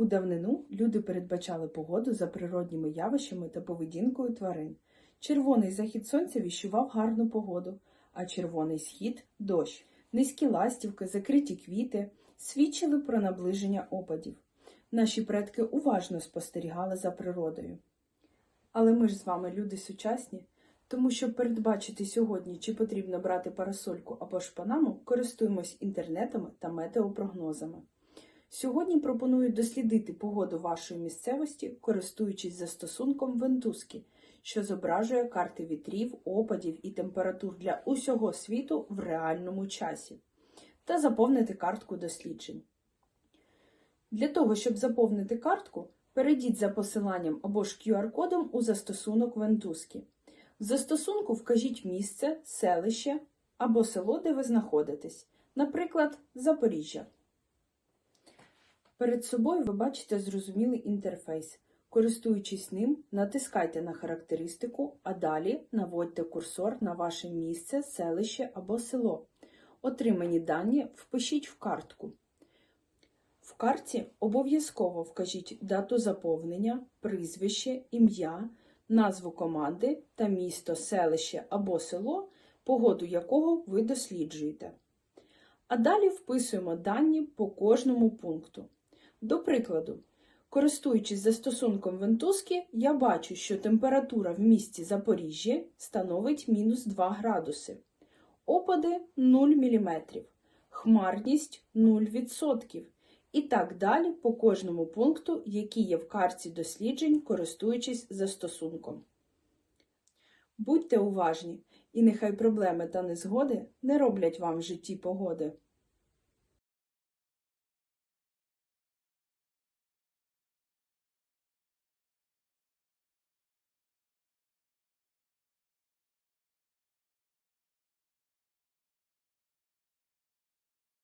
У давнину люди передбачали погоду за природніми явищами та поведінкою тварин. Червоний захід сонця віщував гарну погоду, а червоний схід дощ. Низькі ластівки, закриті квіти свідчили про наближення опадів. Наші предки уважно спостерігали за природою. Але ми ж з вами люди сучасні, тому щоб передбачити сьогодні, чи потрібно брати парасольку або ж панаму, користуємось інтернетами та метеопрогнозами. Сьогодні пропоную дослідити погоду вашої місцевості, користуючись застосунком Вентузки, що зображує карти вітрів, опадів і температур для усього світу в реальному часі, та заповнити картку досліджень. Для того, щоб заповнити картку, перейдіть за посиланням або ж QR-кодом у застосунок Вентузки. В застосунку вкажіть місце, селище або село, де ви знаходитесь, наприклад, Запоріжжя. Перед собою ви бачите зрозумілий інтерфейс. Користуючись ним, натискайте на характеристику, а далі наводьте курсор на ваше місце, селище або село. Отримані дані впишіть в картку. В карті обов'язково вкажіть дату заповнення, прізвище, ім'я, назву команди та місто, селище або село, погоду якого ви досліджуєте. А далі вписуємо дані по кожному пункту. До прикладу, користуючись застосунком Вентузки, я бачу, що температура в місті Запоріжжя становить мінус 2 градуси, опади 0 мм, хмарність 0%. І так далі по кожному пункту, який є в карті досліджень, користуючись застосунком. Будьте уважні, і нехай проблеми та незгоди не роблять вам в житті погоди.